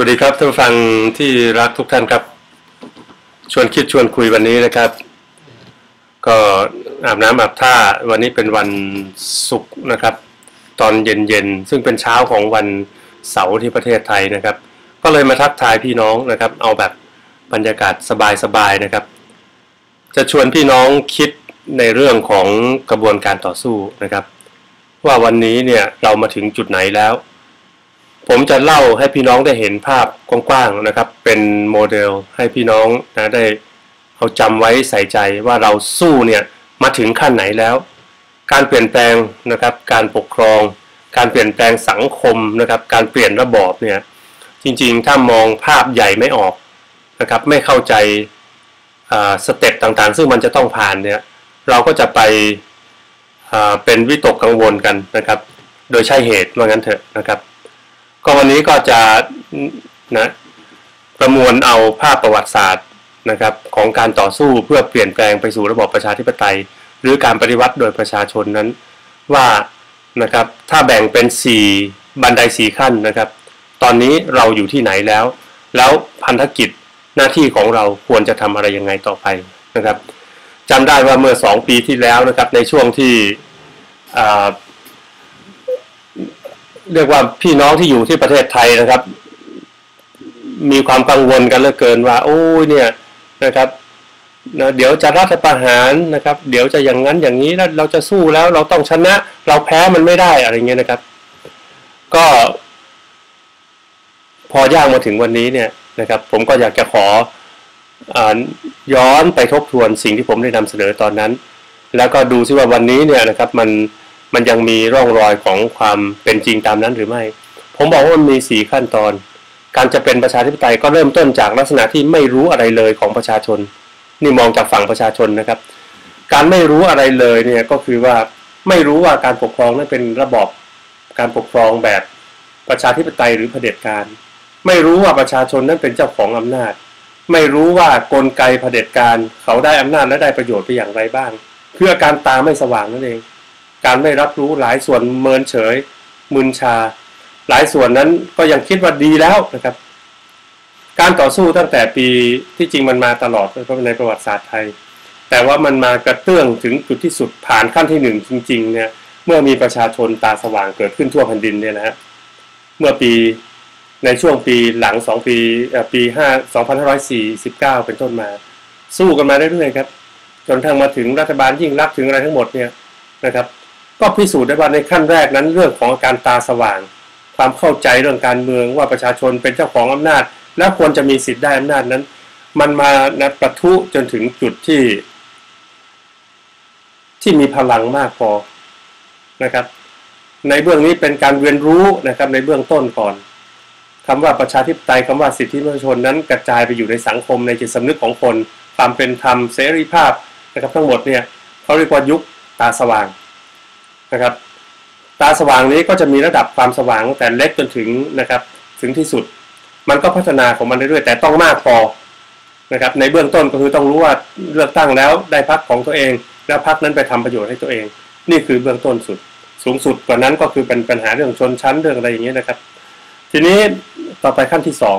วัสดีครับท่านฟังที่รักทุกท่านครับ ชวนคิดชวนคุยวันนี้นะครับ ก็อาบน้ำอาบท่าวันนี้เป็นวันศุกร์นะครับ ตอนเย็นๆ ซึ่งเป็นเช้าของวันเสาร์ที่ประเทศไทยนะครับ ก็เลยมาทักทายพี่น้องนะครับ เอาแบบบรรยากาศสบายๆนะครับ จะชวนพี่น้องคิดในเรื่องของกระบวนการต่อสู้นะครับ ว่าวันนี้เนี่ยเรามาถึงจุดไหนแล้ว ผมจะเล่าให้พี่น้องได้เห็นภาพกว้างๆนะครับ เป็นโมเดลให้พี่น้องนะได้เอาจำไว้ใส่ใจว่าเราสู้เนี่ยมาถึงขั้นไหนแล้ว การเปลี่ยนแปลงนะครับ การปกครอง การเปลี่ยนแปลงสังคมนะครับ การเปลี่ยนระบอบเนี่ยจริงๆ ถ้ามองภาพใหญ่ไม่ออกนะครับ ไม่เข้าใจสเต็ปต่างๆ ซึ่งมันจะต้องผ่านเนี่ยเราก็จะไปเป็นวิตกกังวลกันนะครับ โดยใช่เหตุว่างั้นเถอะนะครับ ก็วันนี้ก็จะนะประมวลเอาภาพประวัติศาสตร์นะครับของการต่อสู้เพื่อเปลี่ยนแปลงไปสู่ระบอบประชาธิปไตย หรือการปฏิวัติโดยประชาชนนั้นว่านะครับถ้าแบ่งเป็น 4 บันได4ขั้นนะครับ ตอนนี้เราอยู่ที่ไหนแล้ว แล้วพันธกิจหน้าที่ของเราควรจะทำอะไรยังไงต่อไปนะครับจำได้ว่าเมื่อ 2 ปีที่แล้วนะครับในช่วงที่ เรียกว่าพี่น้องที่อยู่ที่ประเทศไทยนะครับ มีความกังวลกันเหลือเกินว่า โอ้ยเนี่ยนะครับนะเดี๋ยวจะรัฐประหารนะครับ เดี๋ยวจะอย่างนั้นอย่างนี้แล้วเราจะสู้แล้วเราต้องชนะ เราแพ้มันไม่ได้อะไรเงี้ยนะครับ ก็ พอย่างมาถึงวันนี้เนี่ยนะครับ ผมก็อยากจะขออย้อนไปทบทวนสิ่งที่ผมได้นำเสนอตอนนั้น แล้วก็ดูซิว่าวันนี้เนี่ยนะครับ มัน มันยังมีร่องรอยของความเป็นจริงตามนั้นหรือไม่ ผมบอกว่ามันมีสี่ขั้นตอน การจะเป็นประชาธิปไตยก็เริ่มต้นจากลักษณะที่ไม่รู้อะไรเลยของประชาชน นี่มองจากฝั่งประชาชนนะครับ การไม่รู้อะไรเลยเนี่ยก็คือว่าไม่รู้ว่าการปกครองนั้นเป็นระบอบการปกครองแบบประชาธิปไตยหรือเผด็จการ ไม่รู้ว่าประชาชนนั้นเป็นเจ้าของอำนาจ ไม่รู้ว่ากลไกเผด็จการเขาได้อำนาจและได้ประโยชน์ไปอย่างไรบ้าง เพื่อการตาไม่สว่างนั่นเอง การไม่รับรู้หลายส่วนเมินเฉยมึนชา หลายส่วนนั้นก็ยังคิดว่าดีแล้วนะครับ การต่อสู้ตั้งแต่ปีที่จริงมันมาตลอดเพราะในประวัติศาสตร์ไทย แต่ว่ามันมากระเตื้องถึงจุดที่สุดผ่านขั้นที่หนึ่งจริงๆเนี่ยเมื่อมีประชาชนตาสว่างเกิดขึ้นทั่วแผ่นดินเนี่ยนะฮะเมื่อปีในช่วงปีหลังสองปีปีห้าสองพันห้าร้อยสี่สิบเก้าเป็นต้นมา สู้กันมาเรื่อยๆครับ จนทางมาถึงรัฐบาลยิ่งรักถึงอะไรทั้งหมดเนี่ยนะครับ ก็พิสูจน์ได้ว่าในขั้นแรกนั้นเรื่องของการตาสว่าง ความเข้าใจเรื่องการเมืองว่าประชาชนเป็นเจ้าของอำนาจ และควรจะมีสิทธิ์ได้อำนาจนั้น มันมานะประทุจนถึงจุดที่ ที่มีพลังมากพอนะครับ ในเบื้องนี้เป็นการเรียนรู้นะครับในเบื้องต้นก่อนคำว่าประชาธิปไตยคำว่าสิทธิมนุษยชนนั้นกระจายไปอยู่ในสังคมในจิตสำนึกของคน ความเป็นธรรมเสรีภาพนะครับทั้งหมดเนี่ยเขาเรียกว่ายุคตาสว่าง นะครับ ตาสว่างนี้ก็จะมีระดับความสว่างแต่เล็กจนถึงนะครับ ถึงที่สุด มันก็พัฒนาของมันเรื่อยๆแต่ต้องมากพอนะครับ ในเบื้องต้นก็คือต้องรู้ว่าเลือกตั้งแล้วได้พักของตัวเอง แล้วพักนั้นไปทำประโยชน์ให้ตัวเอง นี่คือเบื้องต้นสุด สูงสุดกว่านั้นก็คือเป็นปัญหาเรื่องชนชั้นเรื่องอะไรอย่างเงี้ยนะครับ ทีนี้ต่อไปขั้นที่สอง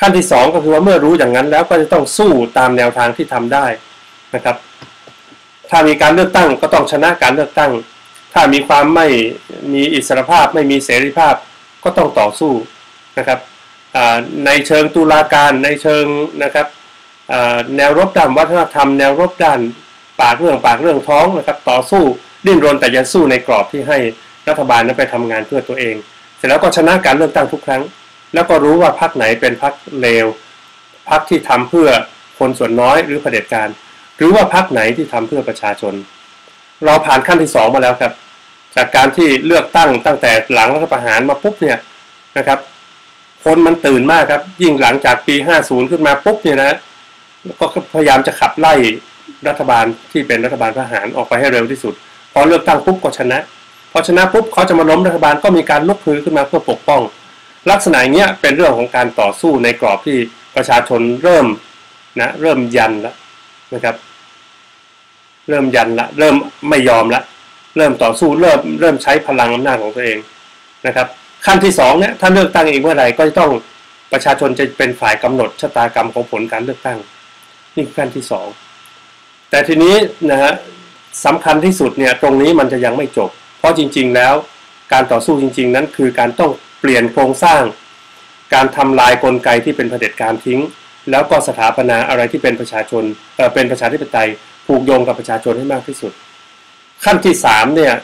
ขั้นที่สองก็คือว่าเมื่อรู้อย่างนั้นแล้วก็จะต้องสู้ตามแนวทางที่ทำได้นะครับ ถ้ามีการเลือกตั้งก็ต้องชนะการเลือกตั้ง ถ้ามีความไม่มีอิสรภาพไม่มีเสรีภาพก็ต้องต่อสู้นะครับในเชิงตุลาการในเชิงนะครับแนวรบด้านวัฒนธรรมแนวรบด้านปากเรื่องปากเรื่องท้องนะครับ ต่อสู้ดิ้นรนแต่ยังสู้ในกรอบที่ให้รัฐบาลนั้นไปทำงานเพื่อตัวเอง เสร็จแล้วก็ชนะการเลือกตั้งทุกครั้ง แล้วก็รู้ว่าพรรคไหนเป็นพรรคเลวพรรคที่ทำเพื่อคนส่วนน้อยหรือเผด็จการ หรือว่าพักไหนที่ทำเพื่อประชาชน เราผ่านขั้นที่สองมาแล้วครับ จากการที่เลือกตั้งตั้งแต่หลังรัฐประหารมาปุ๊บเนี่ยนะครับ คนมันตื่นมากครับ ยิ่งหลังจากปี 50 ขึ้นมาปุ๊บเนี่ยนะก็พยายามจะขับไล่รัฐบาลที่เป็นรัฐบาลทหารออกไปให้เร็วที่สุดพอเลือกตั้งปุ๊บก็ชนะพอชนะปุ๊บเขาจะมาล้มรัฐบาลก็มีการลุกฮือขึ้นมาเพื่อปกป้อง ลักษณะอย่างเงี้ยเป็นเรื่องของการต่อสู้ในกรอบที่ประชาชนเริ่มนะเริ่มยันแล้วนะครับ เริ่มยันละ เริ่มไม่ยอมละ เริ่มต่อสู้เริ่มเริ่มใช้พลังอำนาจของตัวเองนะครับ ขั้นที่สองเนี่ยถ้าเลือกตั้งอีกเมื่อไหร่ก็จะต้องประชาชนจะเป็นฝ่ายกำหนดชะตากรรมของผลการเลือกตั้ง นี่คือขั้นที่สองแต่ทีนี้นะฮะสำคัญที่สุดเนี่ยตรงนี้มันจะยังไม่จบ เพราะจริง ๆ แล้วการต่อสู้จริง ๆ นั้นคือการต้องเปลี่ยนโครงสร้าง การทำลายกลไกที่เป็นเผด็จการทิ้ง แล้วก็สถาปนาอะไรที่เป็นประชาชนเเป็นประชาธิปไตย ผูกโยงกับประชาชนให้มากที่สุด ขั้นที่สามเนี่ย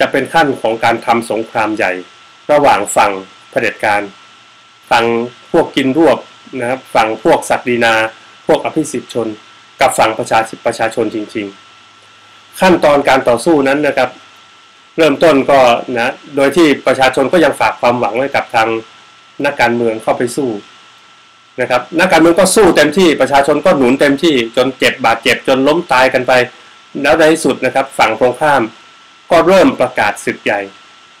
จะเป็นขั้นของการทำสงครามใหญ่ ระหว่างฝั่งเผด็จการฝั่งพวกกินรวบนะครับฝั่งพวกศักดินา พวกอภิสิทธิชน กับฝั่งประชาประชาชนจริง ๆ ขั้นตอนการต่อสู้นั้นนะครับ เริ่มต้นก็นะโดยที่ประชาชนก็ยังฝากความหวังไว้กับทางนักการเมืองเข้าไปสู้ นะครับนักการเมืองก็สู้เต็มที่ประชาชนก็หนุนเต็มที่จนเจ็บบาดเจ็บจนล้มตายกันไป แล้วในที่สุดนะครับฝั่งตรงข้ามก็เริ่มประกาศศึกใหญ่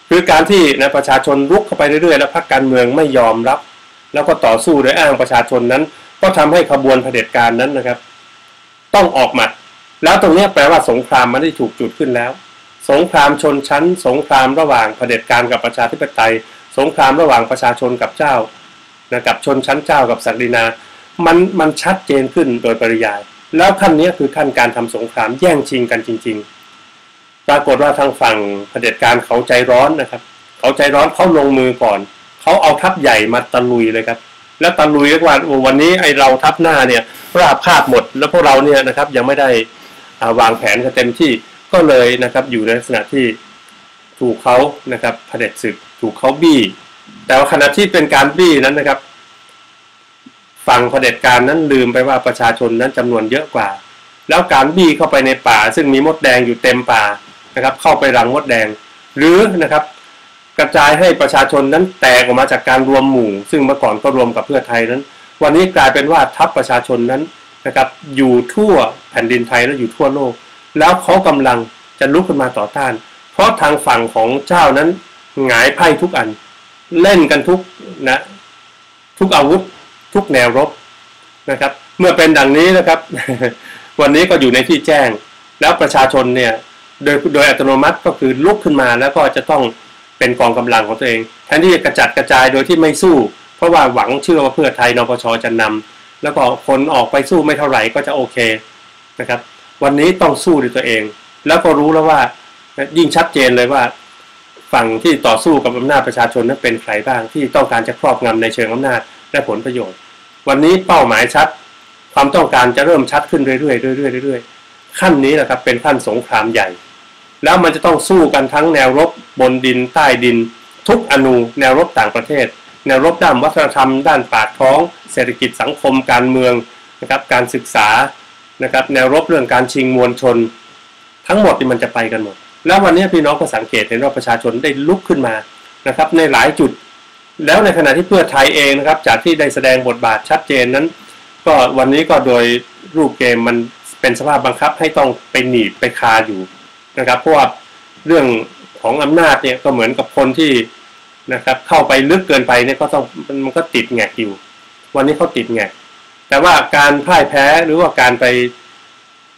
คือการที่นะประชาชนลุกเข้าไปเรื่อยๆ แล้วพรรคการเมืองไม่ยอมรับ แล้วก็ต่อสู้โดยอ้างประชาชนนั้น ก็ทำให้ขบวนเผด็จการนั้นนะครับ ต้องออกหมัด แล้วตรงนี้แปลว่าสงครามมันได้ถูกจุดขึ้นแล้ว สงครามชนชั้น สงครามระหว่างเผด็จการกับประชาธิปไตย สงครามระหว่างประชาชนกับเจ้า นะกับชนชั้นเจ้ากับศักดินา มันมันชัดเจนขึ้นโดยปริยาย แล้วขั้นนี้คือขั้นการทำสงครามแย่งชิงกันจริง ๆ ปรากฏว่าทางฝั่งเผด็จการเขาใจร้อนนะครับ เขาใจร้อนเขาลงมือก่อน เขาเอาทัพใหญ่มาตะลุยเลยครับ แล้วตะลุยเรียกว่าวันนี้ไอเราทัพหน้าเนี่ยราบคาบหมด แล้วพวกเราเนี่ยนะครับยังไม่ได้วางแผนกันเต็มที่ก็เลยนะครับอยู่ในลักษณะที่ถูกเขานะครับเผด็จศึก ถูกเขาบี้ แต่ว่าขณะที่เป็นการบี้นั้นนะครับ ฝั่งเผด็จการนั้นลืมไปว่าประชาชนนั้นจำนวนเยอะกว่า แล้วการบี้เข้าไปในป่า ซึ่งมีมดแดงอยู่เต็มป่านะครับ เข้าไปรังมดแดง หรือนะครับ กระจายให้ประชาชนนั้นแตกออกมาจากการรวมหมู่ ซึ่งเมื่อก่อนก็รวมกับเพื่อไทยนั้น วันนี้กลายเป็นว่าทัพประชาชนนั้นนะครับ อยู่ทั่วแผ่นดินไทยและอยู่ทั่วโลก แล้วเขากำลังจะลุกขึ้นมาต่อต้าน เพราะทางฝั่งของเจ้านั้นหงายไพ่ทุกอัน เล่นกันทุกนะทุกอาวุธทุกแนวรบนะครับ เมื่อเป็นดังนี้นะครับ วันนี้ก็อยู่ในที่แจ้ง แล้วประชาชนเนี่ยโดยโดยอัตโนมัติก็คือลุกขึ้นมาแล้วก็จะต้องเป็นกองกำลังของตัวเองแทนที่จะกระจัดกระจายโดยที่ไม่สู้ เพราะว่าหวังเชื่อว่าเพื่อไทยนปชจะนำแล้วก็คนออกไปสู้ไม่เท่าไหร่ก็จะโอเคนะครับ วันนี้ต้องสู้ด้วยตัวเอง แล้วก็รู้แล้วว่ายิ่งชัดเจนเลยว่า ฝั่งที่ต่อสู้กับอำนาจประชาชนนั้นเป็นใครบ้างที่ต้องการจะครอบงำในเชิงอำนาจและผลประโยชน์ วันนี้เป้าหมายชัด ความต้องการจะเริ่มชัดขึ้นเรื่อยๆเรื่อยๆเรื่อยๆขั้นนี้แหละครับเป็นขั้นสงครามใหญ่ แล้วมันจะต้องสู้กันทั้งแนวรบบนดินใต้ดิน ทุกอนูแนวรบต่างประเทศ แนวรบด้านวัฒนธรรม ด้านปากท้อง เศรษฐกิจสังคมการเมืองนะครับการศึกษานะครับแนวรบเรื่องการชิงมวลชน ทั้งหมดนี่มันจะไปกันหมด แล้ววันนี้พี่น้องก็สังเกตเห็นว่าประชาชนได้ลุกขึ้นมานะครับ ในหลายจุด แล้วในขณะที่เพื่อไทยเองนะครับ จากที่ได้แสดงบทบาทชัดเจนนั้น ก็วันนี้ก็โดยรูปเกมมันเป็นสภาพบังคับให้ต้องไปหนีบไปคาอยู่นะครับ เพราะว่าเรื่องของอำนาจเนี่ยก็เหมือนกับคนที่นะครับ เข้าไปลึกเกินไปเนี่ยก็ต้องมันก็ติดแงกอยู่ วันนี้เขาติดแงกแต่ว่าการพ่ายแพ้หรือว่าการไป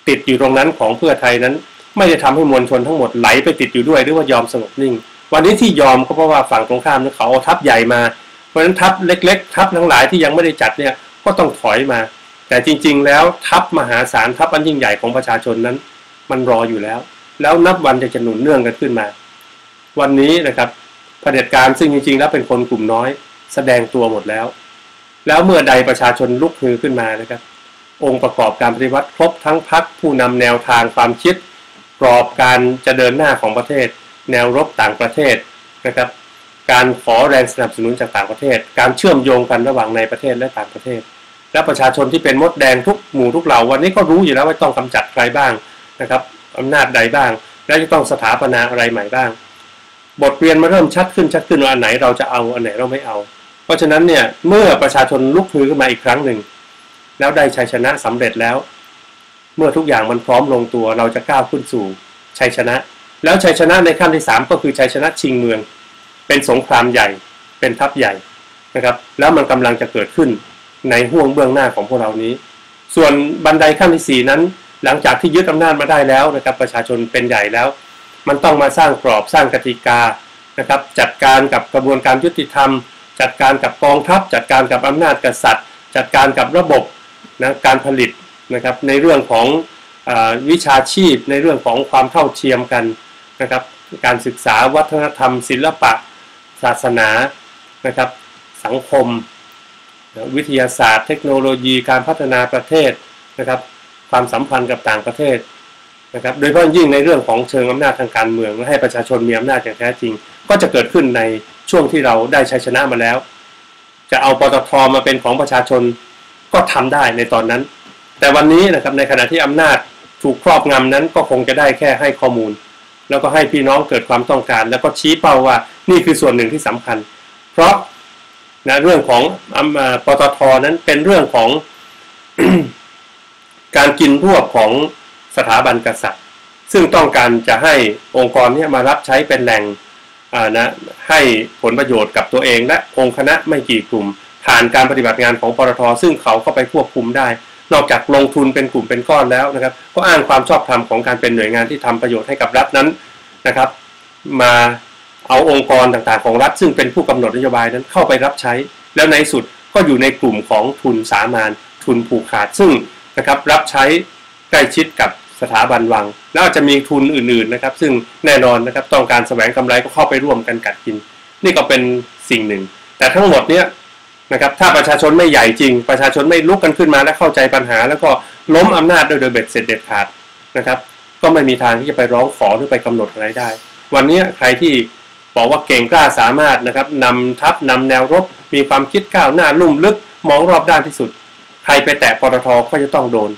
ติดอยู่ตรงนั้นของเพื่อไทยนั้น ไม่ได้ทำให้มวลชนทั้งหมดไหลไปติดอยู่ด้วยหรือว่ายอมสงบนิ่ง วันนี้ที่ยอมก็เพราะว่าฝั่งตรงข้ามเนี่ยเขาเอาทัพใหญ่มา เพราะฉะนั้นทัพเล็ก ๆ ทัพทั้งหลายที่ยังไม่ได้จัดเนี่ยก็ต้องถอยมา แต่จริง ๆ แล้วทัพมหาศาลทัพอันยิ่งใหญ่ของประชาชนนั้น มันรออยู่แล้ว แล้วนับวันจะจะหนุนเนื่องกันขึ้นมา วันนี้นะครับเผด็จการซึ่งจริง ๆ แล้วเป็นคนกลุ่มน้อย แสดงตัวหมดแล้ว แล้วเมื่อใดประชาชนลุกฮือขึ้นมานะครับ องค์ประกอบการปฏิวัติครบทั้งพักผู้นำแนวทางความคิด กรอบการจะเดินหน้าของประเทศ แนวรบต่างประเทศนะครับ การขอแรงสนับสนุนจากต่างประเทศ การเชื่อมโยงกันระหว่างในประเทศและต่างประเทศ และประชาชนที่เป็นมดแดงทุกหมู่ทุกเหล่าวันนี้ก็รู้อยู่แล้วว่าต้องกำจัดใครบ้างนะครับอำนาจใดบ้าง และจะต้องสถาปนาอะไรใหม่บ้าง บทเรียนมาเริ่มชัดขึ้นชัดขึ้นว่าอันไหนเราจะเอาอันไหนเราไม่เอา เพราะฉะนั้นเนี่ยเมื่อประชาชนลุกฮือขึ้นมาอีกครั้งหนึ่งแล้วได้ชัยชนะสำเร็จแล้ว เมื่อทุกอย่างมันพร้อมลงตัวเราจะก้าวขึ้นสู่ชัยชนะ แล้วชัยชนะในขั้นที่สามก็คือชัยชนะชิงเมือง เป็นสงครามใหญ่ เป็นทัพใหญ่นะครับ แล้วมันกำลังจะเกิดขึ้นในห่วงเบื้องหน้าของพวกเรานี้ ส่วนบันไดขั้นที่สี่นั้น หลังจากที่ยึดอำนาจมาได้แล้วนะครับ ประชาชนเป็นใหญ่แล้ว มันต้องมาสร้างกรอบสร้างกติกานะครับ จัดการกับกระบวนการยุติธรรม จัดการกับกองทัพ จัดการกับอำนาจกษัตริย์ จัดการกับระบบนะการผลิต นะครับในเรื่องของอวิชาชีพ ในเรื่องของความเท่าเทียมกันนะครับการศึกษาวัฒนธรรม ศิลปะ ศาสนานะครับสังคม วิทยาศาสตร์ เทคโนโลยีการพัฒนาประเทศนะครับความสัมพันธ์กับต่างประเทศนะครับโดยเฉพาะยิ่งในเรื่องของเชิงอำนาจทางการเมืองและให้ประชาชนมีอำนาจอย่างแท้จริง ก็จะเกิดขึ้นในช่วงที่เราได้ชัยชนะมาแล้ว จะเอาปตทมาเป็นของประชาชนก็ทำได้ในตอนนั้น แต่วันนี้นะครับในขณะที่อำนาจถูกครอบงำนั้นก็คงจะได้แค่ให้ข้อมูล แล้วก็ให้พี่น้องเกิดความต้องการ แล้วก็ชี้เป้าว่านี่คือส่วนหนึ่งที่สำคัญ เพราะนะเรื่องของปตทนั้นเป็นเรื่องของการกินรวบของสถาบันกษัตริย์ ซึ่งต้องการจะให้องค์กรนี้มารับใช้เป็นแหล่งนะให้ผลประโยชน์กับตัวเอง และองค์คณะไม่กี่กลุ่ม ผ่านการปฏิบัติงานของปตทซึ่งเขาเข้าไปควบคุมได้ นอกจากลงทุนเป็นกลุ่มเป็นก้อนแล้วนะครับ ก็อ้างความชอบธรรมของการเป็นหน่วยงานที่ทำประโยชน์ให้กับรัฐนั้นนะครับ มาเอาองค์กรต่างๆ ของรัฐ ซึ่งเป็นผู้กำหนดนโยบายนั้นเข้าไปรับใช้ แล้วในสุดก็อยู่ในกลุ่มของทุนสามานทุนผูกขาด ซึ่งนะครับรับใช้ใกล้ชิดกับสถาบันวัง แล้วอาจจะมีทุนอื่นๆนะครับ ซึ่งแน่นอนนะครับต้องการแสวงกำไรก็เข้าไปร่วมกันกัดกิน นี่ก็เป็นสิ่งหนึ่ง แต่ทั้งหมดเนี้ย นะครับถ้าประชาชนไม่ใหญ่จริง ประชาชนไม่ลุกกันขึ้นมาและเข้าใจปัญหา แล้วก็ล้มอำนาจโดยโดยเบ็ดเสร็จเด็ดขาดนะครับ ก็ไม่มีทางที่จะไปร้องขอหรือไปกำหนดอะไรได้ วันนี้ใครที่บอกว่าเก่งกล้าสามารถนะครับนำทัพนำแนวรบ มีความคิดก้าวหน้าลุ่มลึกมองรอบด้านที่สุด ใครไปแตะปตทก็จะต้องโดน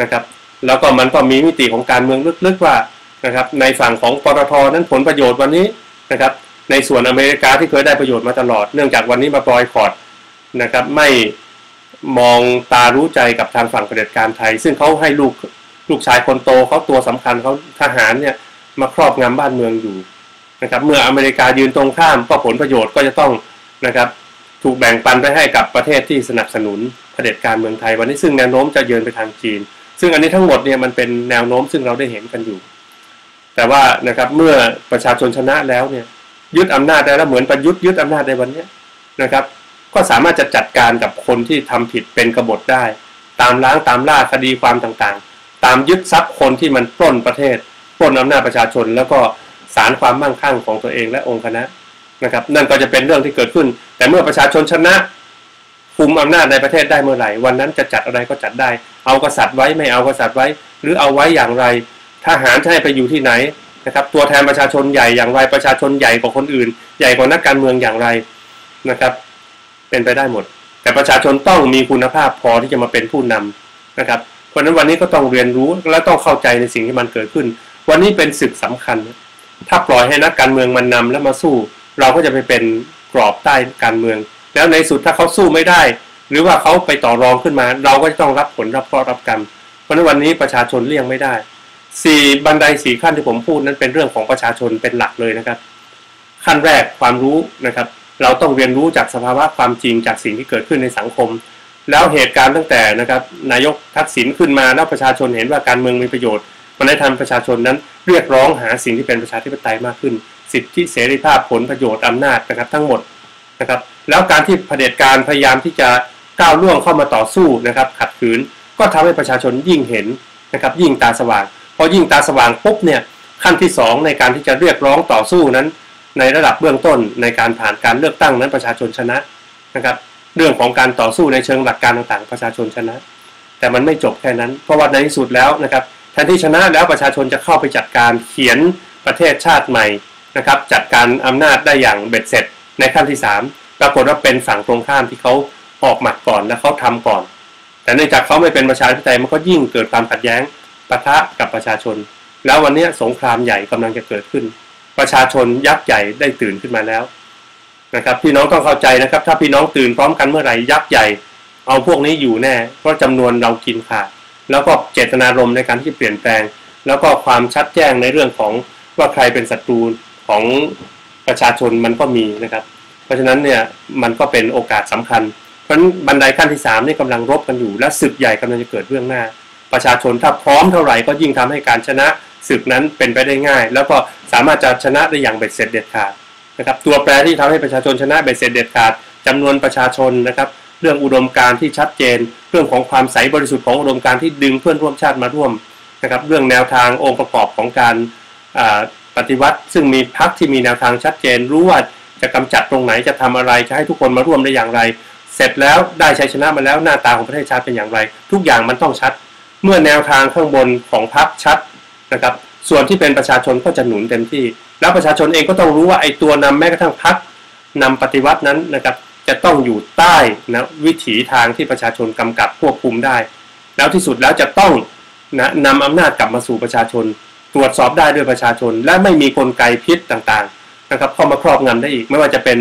นะครับ แล้วก็มันก็มีมิติของการเมืองลึกๆว่านะครับในฝั่งของปตทนั้นผลประโยชน์วันนี้นะครับ ในส่วนอเมริกาที่เคยได้ประโยชน์มาตลอด เนื่องจากวันนี้มาปล่อยคอร์ดนะครับไม่มองตารู้ใจกับทางฝั่งเผด็จการไทย ซึ่งเขาให้ลูกลูกชายคนโตเขาตัวสำคัญเขาทหารเนี่ยมาครอบงำบ้านเมืองอยู่นะครับเมื่ออเมริกายืนตรงข้ามก็ผลประโยชน์ก็จะต้องนะครับถูกแบ่งปันไปให้กับประเทศที่สนับสนุนเผด็จการเมืองไทย วันนี้ซึ่งแนวโน้มจะเยือนไปทางจีน ซึ่งอันนี้ทั้งหมดเนี่ยมันเป็นแนวโน้มซึ่งเราได้เห็นกันอยู่ แต่ว่านะครับเมื่อประชาชนชนะแล้วเนี่ย ยึดอำนาจได้แล้วเหมือนประยุทธ์ยึดอำนาจในวันนี้นะครับ ก็สามารถจะจัดการกับคนที่ทำผิดเป็นกบฏได้ ตามล้างตามล่าคดีความต่างๆ ตามยึดทรัพย์คนที่มันปล้นประเทศปล้นอำนาจประชาชน แล้วก็สารความมั่งคั่งของตัวเองและองค์คณะนะครับ นั่นก็จะเป็นเรื่องที่เกิดขึ้น แต่เมื่อประชาชนชนะคุมอำนาจในประเทศได้เมื่อไหร่ วันนั้นจะจัดอะไรก็จัดได้ เอากษัตริย์ไว้ไม่เอากษัตริย์ไว้ หรือเอาไว้อย่างไร ทหารจะให้ไปอยู่ที่ไหน นะครับตัวแทนประชาชนใหญ่อย่างไรประชาชนใหญ่กว่าคนอื่น ใหญ่กว่านักการเมืองอย่างไรนะครับ เป็นไปได้หมด แต่ประชาชนต้องมีคุณภาพพอที่จะมาเป็นผู้นำนะครับเพราะนั้นวันนี้ก็ต้องเรียนรู้และต้องเข้าใจในสิ่งที่มันเกิดขึ้น วันนี้เป็นศึกสำคัญ ถ้าปล่อยให้นักการเมืองมันนำแล้วมาสู้ เราก็จะไปเป็นกรอบใต้การเมือง แล้วในสุดถ้าเขาสู้ไม่ได้ หรือว่าเขาไปต่อรองขึ้นมา เราก็จะต้องรับผลรับเคราะห์รับกรรมเพราะฉะนั้นวันนี้ประชาชนเลี่ยงไม่ได้ สี่บันไดสี่ขั้นที่ผมพูดนั้นเป็นเรื่องของประชาชนเป็นหลักเลยนะครับ ขั้นแรกความรู้นะครับ เราต้องเรียนรู้จากสภาวะความจริงจากสิ่งที่เกิดขึ้นในสังคม แล้วเหตุการณ์ตั้งแต่นะครับนายกทักษิณขึ้นมาแล้วประชาชนเห็นว่าการเมืองมีประโยชน์ มันได้ทำประชาชนนั้นเรียกร้องหาสิ่งที่เป็นประชาธิปไตยมากขึ้น สิทธิเสรีภาพผลประโยชน์อำนาจนะครับ ทั้งหมดนะครับ แล้วการที่เผด็จการพยายามที่จะก้าวล่วงเข้ามาต่อสู้นะครับ ขัดขืนก็ทำให้ประชาชนยิ่งเห็นนะครับ ยิ่งตาสว่าง พอยิ่งตาสว่างปุ๊บเนี่ยขั้นที่ 2 ในการที่จะเรียกร้องต่อสู้นั้น ในระดับเบื้องต้นในการผ่านการเลือกตั้งนั้นประชาชนชนะนะครับ เรื่องของการต่อสู้ในเชิงหลักการต่างๆ ประชาชนชนะ แต่มันไม่จบแค่นั้น เพราะว่าในที่สุดแล้วนะครับแทนที่ชนะแล้วประชาชนจะเข้าไปจัดการเขียนประเทศชาติใหม่นะครับ จัดการอำนาจได้อย่างเบ็ดเสร็จ ในขั้นที่ 3 ปรากฏว่าเป็นฝั่งตรงข้ามที่เขาออกหมัดก่อนและเขาทำก่อน แต่เนื่องจากเขาไม่เป็นประชาธิปไตยมันก็ยิ่งเกิดความขัดแย้ง ปะทะกับประชาชน แล้ววันนี้สงครามใหญ่กำลังจะเกิดขึ้น ประชาชนยักษ์ใหญ่ได้ตื่นขึ้นมาแล้วนะครับพี่น้องต้องเข้าใจนะครับ ถ้าพี่น้องตื่นพร้อมกันเมื่อไหร่ยักษ์ใหญ่ เอาพวกนี้อยู่แน่ เพราะจำนวนเรากินขาดแล้วก็เจตนารมณ์ในการที่เปลี่ยนแปลง แล้วก็ความชัดแจ้งในเรื่องของว่าใครเป็นศัตรูของประชาชนมันก็มีนะครับ เพราะฉะนั้นเนี่ยมันก็เป็นโอกาสสำคัญ เพราะฉะนั้นบันไดขั้นที่3นี่กำลังรบกันอยู่และศึกใหญ่กำลังจะเกิดเบื้องหน้า ประชาชนถ้าพร้อมเท่าไหร่ก็ยิ่งทำให้การชนะศึกนั้นเป็นไปได้ง่าย แล้วก็สามารถจะชนะได้อย่างเบ็ดเสร็จเด็ดขาดนะครับตัวแปรที่ทำให้ประชาชนชนะเบ็ดเสร็จเด็ดขาดจำนวนประชาชนนะครับเรื่องอุดมการณ์ที่ชัดเจน เรื่องของความใสบริสุทธิ์ของอุดมการณ์ที่ดึงเพื่อนร่วมชาติมาร่วมนะครับเรื่องแนวทางองค์ประกอบของการปฏิวัติ ซึ่งมีพรรคที่มีแนวทางชัดเจน รู้ว่าจะกำจัดตรงไหนจะทำอะไรจะให้ทุกคนมาร่วมได้อย่างไร เสร็จแล้วได้ชัยชนะมาแล้วหน้าตาของประเทศชาติเป็นอย่างไร ทุกอย่างมันต้องชัด เมื่อแนวทางข้างบนของพรรคชัดนะครับ ส่วนที่เป็นประชาชนก็จะหนุนเต็มที่ แล้วประชาชนเองก็ต้องรู้ว่าไอ้ตัวนำแม้กระทั่งพรรคนำปฏิวัตินั้นนะครับ จะต้องอยู่ใต้นะวิถีทางที่ประชาชนกำกับควบคุมได้ แล้วที่สุดแล้วจะต้องนะนำอำนาจกลับมาสู่ประชาชน ตรวจสอบได้ด้วยประชาชน และไม่มีกลไกพิษต่างๆนะครับเข้ามาครอบงำได้อีก ไม่ว่าจะเป็น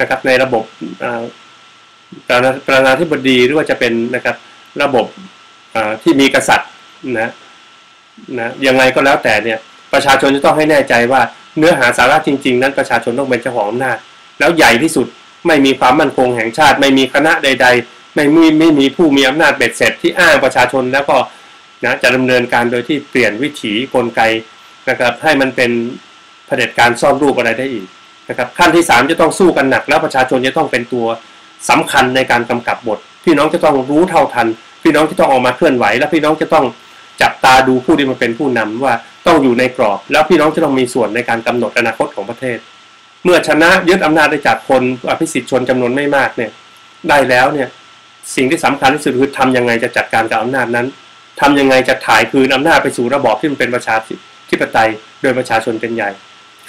นะครับในระบบประธานาธิบดีหรือว่าจะเป็นนะครับระบบ ที่มีกษัตริย์นะนะยังไงก็แล้วแต่เนี่ยประชาชนจะต้องให้แน่ใจว่าเนื้อหาสาระจริง ๆ นั้นประชาชนต้องเป็นเจ้าของอำนาจแล้วใหญ่ที่สุดไม่มีความมั่นคงแห่งชาติ ไม่มีคณะใด ๆ ไม่มีไม่มีผู้มีอำนาจเบ็ดเสร็จที่อ้างประชาชนแล้วก็นะจะดำเนินการโดยที่เปลี่ยนวิถีกลไกนะครับให้มันเป็นเผด็จการซ่อนรูปอะไรได้อีกนะครับขั้นที่ 3 จะต้องสู้กันหนัก แล้วประชาชนจะต้องเป็นตัวสำคัญในการกำกับบทพี่น้องจะต้องรู้เท่าทัน พี่น้องจะต้องออกมาเคลื่อนไหว และพี่น้องจะต้องจับตาดูผู้ที่มาเป็นผู้นำว่าต้องอยู่ในกรอบ แล้วพี่น้องจะต้องมีส่วนในการกำหนดอนาคตของประเทศ เมื่อชนะยึดอำนาจได้จากคนอภิสิทธิ์ชนจำนวนไม่มากเนี่ยได้แล้วเนี่ยสิ่งที่สำคัญที่สุดคือทำยังไงจะจัดการกับอำนาจนั้นทำยังไงจะถ่ายคืนอำนาจไปสู่ระบอบที่มันเป็นประชาธิปไตยโดยประชาชนเป็นใหญ่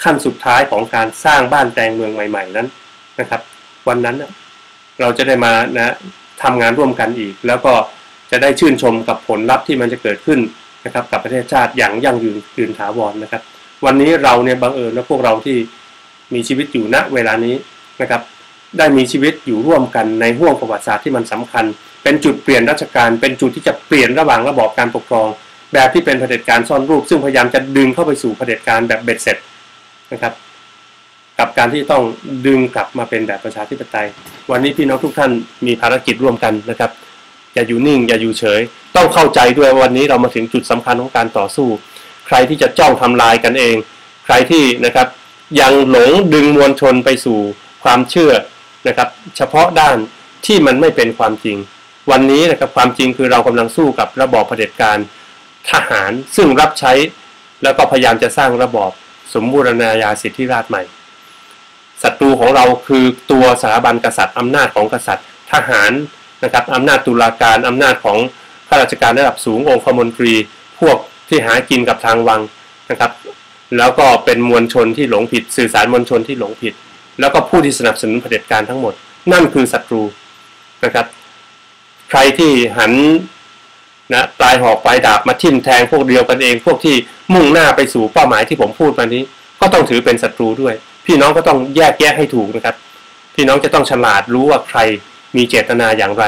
ขั้นสุดท้ายของการสร้างบ้านแปลงเมืองใหม่ ๆนั้นนะครับ วันนั้นเราจะได้มานะทำงานร่วมกันอีกแล้วก็ จะได้ชื่นชมกับผลลัพธ์ที่มันจะเกิดขึ้นนะครับกับประเทศชาติอย่างยั่งยืนยืนถาวรนนะครับ วันนี้เราเนี่ยบังเอิญและพวกเราที่มีชีวิตอยู่ณเวลานี้นะครับ ได้มีชีวิตอยู่ร่วมกันในห่วงประวัติศาสตร์ที่มันสำคัญ เป็นจุดเปลี่ยนราชการ เป็นจุดที่จะเปลี่ยนระหว่างระบอบการปกครอง แบบที่เป็นเผด็จการซ่อนรูป ซึ่งพยายามจะดึงเข้าไปสู่เผด็จการแบบเบ็ดเสร็จนะครับกับการที่ต้องดึงกลับมาเป็นแบบประชาธิปไตย วันนี้พี่น้องทุกท่านมีภารกิจร่วมกันนะครับ อย่าอยู่นิ่ง อย่าอยู่เฉย ต้องเข้าใจด้วยวันนี้เรามาถึงจุดสำคัญของการต่อสู้ ใครที่จะจ้องทำลายกันเอง ใครที่นะครับยังหลงดึงมวลชนไปสู่ความเชื่อนะครับ เฉพาะด้านที่มันไม่เป็นความจริง วันนี้นะครับความจริงคือเรากำลังสู้กับระบอบเผด็จการทหารซึ่งรับใช้แล้วก็พยายามจะสร้างระบอบสมบูรณาญาสิทธิราชใหม่ศัตรูของเราคือตัวสถาบันกษัตริย์อำนาจของกษัตริย์ ทหาร นะครับอำนาจตุลาการอำนาจของข้าราชการระดับสูงองคมนตรี พวกที่หากินกับทางวังนะครับ แล้วก็เป็นมวลชนที่หลงผิด สื่อสารมวลชนที่หลงผิด แล้วก็ผู้ที่สนับสนุนเผด็จการทั้งหมด นั่นคือศัตรูนะครับ ใครที่หันนะปลายหอกปลายดาบมาทิ่มแทงพวกเดียวกันเอง พวกที่มุ่งหน้าไปสู่เป้าหมายที่ผมพูดมานี้ ก็ต้องถือเป็นศัตรูด้วย พี่น้องก็ต้องแยกแยะให้ถูกนะครับ พี่น้องจะต้องฉลาดรู้ว่าใคร มีเจตนาอย่างไร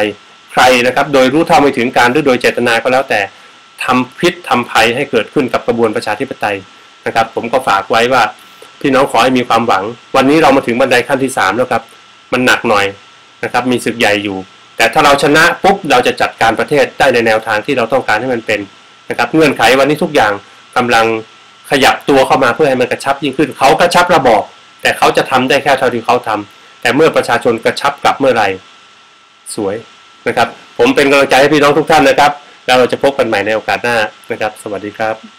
ใครนะครับ โดยรู้เท่าไม่ถึงการหรือโดยเจตนาก็แล้วแต่ทำพิษทำภัยให้เกิดขึ้นกับกระบวนประชาธิปไตยนะครับ ผมก็ฝากไว้ว่าพี่น้องขอให้มีความหวัง วันนี้เรามาถึงบันไดขั้นที่สามแล้วครับ มันหนักหน่อยนะครับ มีศึกใหญ่อยู่ แต่ถ้าเราชนะปุ๊บเราจะจัดการประเทศได้ในแนวทางที่เราต้องการให้มันเป็นนะครับ เงื่อนไขวันนี้ทุกอย่างกำลังขยับตัวเข้ามาเพื่อให้มันกระชับยิ่งขึ้น เขากระชับระบอบแต่เขาจะทำได้แค่เท่าที่เขาทำแต่เมื่อประชาชนกระชับกลับเมื่อไหร่ สวยนะครับ ผมเป็นกำลังใจให้พี่น้องทุกท่านนะครับ แล้วเราจะพบกันใหม่ในโอกาสหน้านะครับ สวัสดีครับ